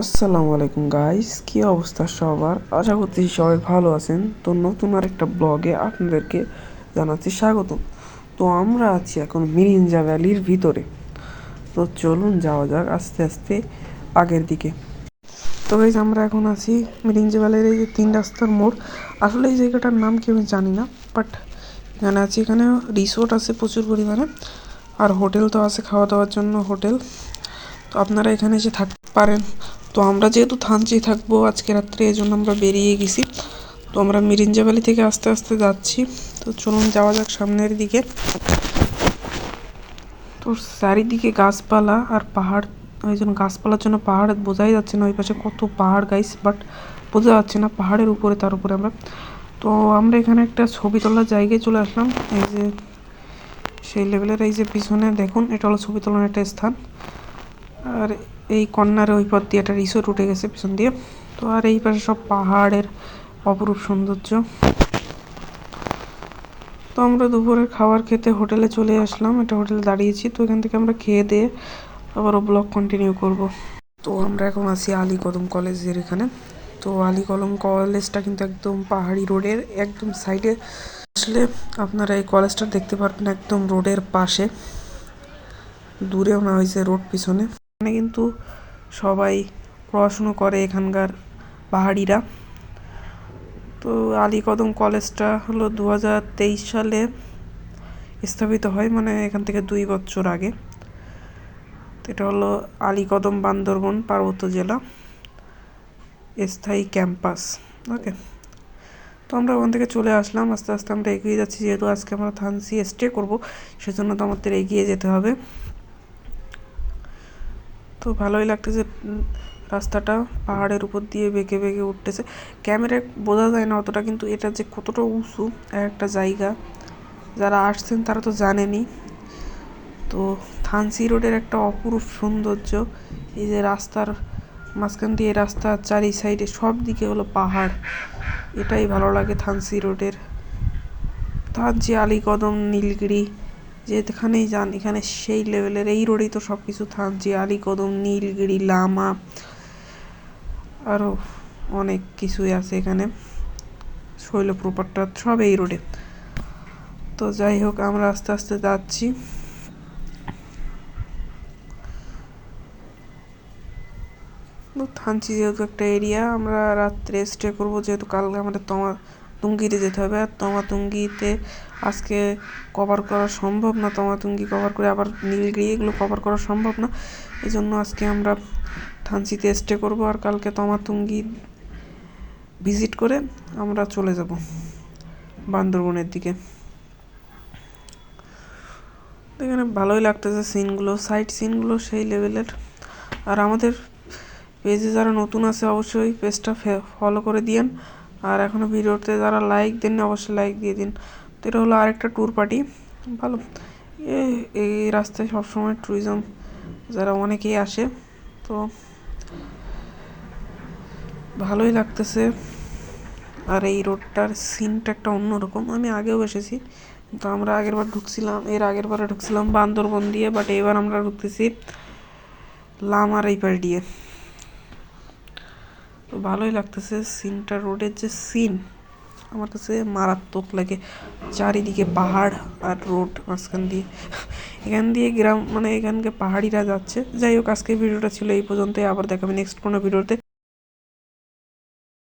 আসসালামু আলাইকুম গাইস কি অবস্থা সবার? আশা করছি সবাই ভালো আছেন। তো নতুন আরেকটা ব্লগে আপনাদেরকে জানাচ্ছি স্বাগতম তো আমরা আছি এখন মিরিঞ্জা ভ্যালির ভিতরে। তো চলুন যাওয়া যাক আস্তে আস্তে আগের দিকে। তো গাইজ আমরা এখন আছি মিরিঞ্জা ভ্যালির এই যে তিন রাস্তার মোড়। আসলে এই জায়গাটার নাম কি আমি জানি না বাট এখানে আছি। এখানে রিসোর্ট আছে প্রচুর পরিমাণে। আর হোটেল তো আছে, খাওয়া দাওয়ার জন্য হোটেল। তো আপনারা এখানে এসে থাকতে পারেন। তো আমরা যেহেতু থানচি থাকব আজকে রাত্রে এই জন্য আমরা বেরিয়ে গেছি। তো আমরা মিরিঞ্জা ভ্যালি থেকে আস্তে আস্তে যাচ্ছি। তো চলুন যাওয়া যাক সামনের দিকে। তো চারিদিকে গাছপালা আর পাহাড়, ওই জন্য গাছপালার জন্য পাহাড় বোঝাই যাচ্ছে না, ওই পাশে কত পাহাড় গাইস বাট বোঝা যাচ্ছে না পাহাড়ের উপরে, তার উপরে আমরা। তো আমরা এখানে একটা ছবি তোলার জায়গায় চলে আসলাম। এই যে সেই লেভেলের এই যে পিছনে দেখুন, এটা হলো ছবি তোলার একটা স্থান। আর এই কর্নারে ওই পথ দিয়ে একটা রিসোর্ট উঠে গেছে পিছন দিয়ে। তো আর এই পাশে সব পাহাড়ের অপরূপ সৌন্দর্য। তো আমরা দুপুরের খাবার খেতে হোটেলে চলে আসলাম এটা হোটেলে দাঁড়িয়েছি। তো এখান থেকে আমরা খেয়ে দিয়ে আবারও ব্লগ কন্টিনিউ করব। তো আমরা এখন আছি আলী কদম কলেজের এখানে। তো আলী কদম কলেজটা কিন্তু একদম পাহাড়ি রোডের, একদম সাইডে আসলে আপনারা এই কলেজটা দেখতে পারবেন একদম রোডের পাশে। দূরেও না হয়েছে রোড পিছনে। এখানে কিন্তু সবাই পড়াশুনো করে এখানকার পাহাড়িরা। তো আলী কদম কলেজটা হলো দু হাজার তেইশ সালে স্থাপিত হয় মানে এখান থেকে দুই বছর আগে। এটা হলো আলী কদম বান্দরবন পার্বত্য জেলা, স্থায়ী ক্যাম্পাস। ওকে। তো আমরা ওখান থেকে চলে আসলাম, আস্তে আস্তে আমরা এগিয়ে যাচ্ছি, যেহেতু আজকে আমরা থানসি স্টে করব, সেজন্য তো আমাদের এগিয়ে যেতে হবে। তো ভালোই লাগতেছে রাস্তাটা পাহাড়ের উপর দিয়ে বেঁকে বেঁকে উঠতেছে। ক্যামেরায় বোঝা যায় না অতটা, কিন্তু এটা যে কতটা উঁচু একটা জায়গা। যারা আসছেন তারা তো জানেনি তো থানসি রোডের একটা অপরূপ সৌন্দর্য, এই যে রাস্তার মাঝখান দিয়ে রাস্তার চারি সাইডে সব দিকে হলো পাহাড়। এটাই ভালো লাগে থানসি রোডের। থানচি আলীকদম, নীলগিরি যেখানেই যান, এখানে সেই লেভেলের এই রোডেই তো সব কিছু থানচি আলীকদম, নীলগিরি, লামা আরও অনেক কিছুই আছে এখানে। শৈলপ্রপাতটা সব এই রোডে তো যাই হোক, আমরা আস্তে আস্তে যাচ্ছি। থানচি যেহেতু একটা এরিয়া আমরা রাত্রে স্টে করব, যেহেতু কালকে আমাদের তোমা তুঙ্গিতে যেতে হবে। আর তোমা তুঙ্গিতে আজকে কভার করা সম্ভব না। তোমা তুঙ্গি কভার করে আবার নীলগিরি এগুলো কভার করা সম্ভব না। এই জন্য আজকে আমরা থানচিতে স্টে করব আর কালকে তোমা তুঙ্গি ভিজিট করে আমরা চলে যাব বান্দরবনের দিকে। এখানে ভালোই লাগতেছে সিনগুলো সাইড সিনগুলো সেই লেভেলের আর আমাদের পেজে যারা নতুন আছে অবশ্যই পেজটা ফলো করে দিয়েন। আর এখনও ভিডিওতে যারা লাইক দেন অবশ্যই লাইক দিয়ে দিন। তো এটা হলো আরেকটা ট্যুর পার্টি ভালো। এই রাস্তায় সবসময় ট্যুরিজম যারা অনেকেই আসে, তো ভালোই লাগতেছে। আর এই রোডটার সিনটা একটা অন্যরকম। আমি আগেও এসেছি তো আমরা আগের বার ঢুকছিলাম, এর আগের বারে ঢুকছিলাম বান্দরবন দিয়ে বাট এবার আমরা ঢুকতেছি লামার এই পাশ দিয়ে। তো ভালোই লাগতেছে সিনটা, রোডের যে সিন, আমার কাছে মারাত্মক লাগে। চারিদিকে পাহাড় আর রোড মাঝখান দিয়ে। এখান দিয়ে গ্রাম মানে এখানকে পাহাড়িরা যাচ্ছে। যাই হোক আজকে ভিডিওটা ছিল এই পর্যন্তই। আবার দেখাবে নেক্সট কোনো ভিডিওতে।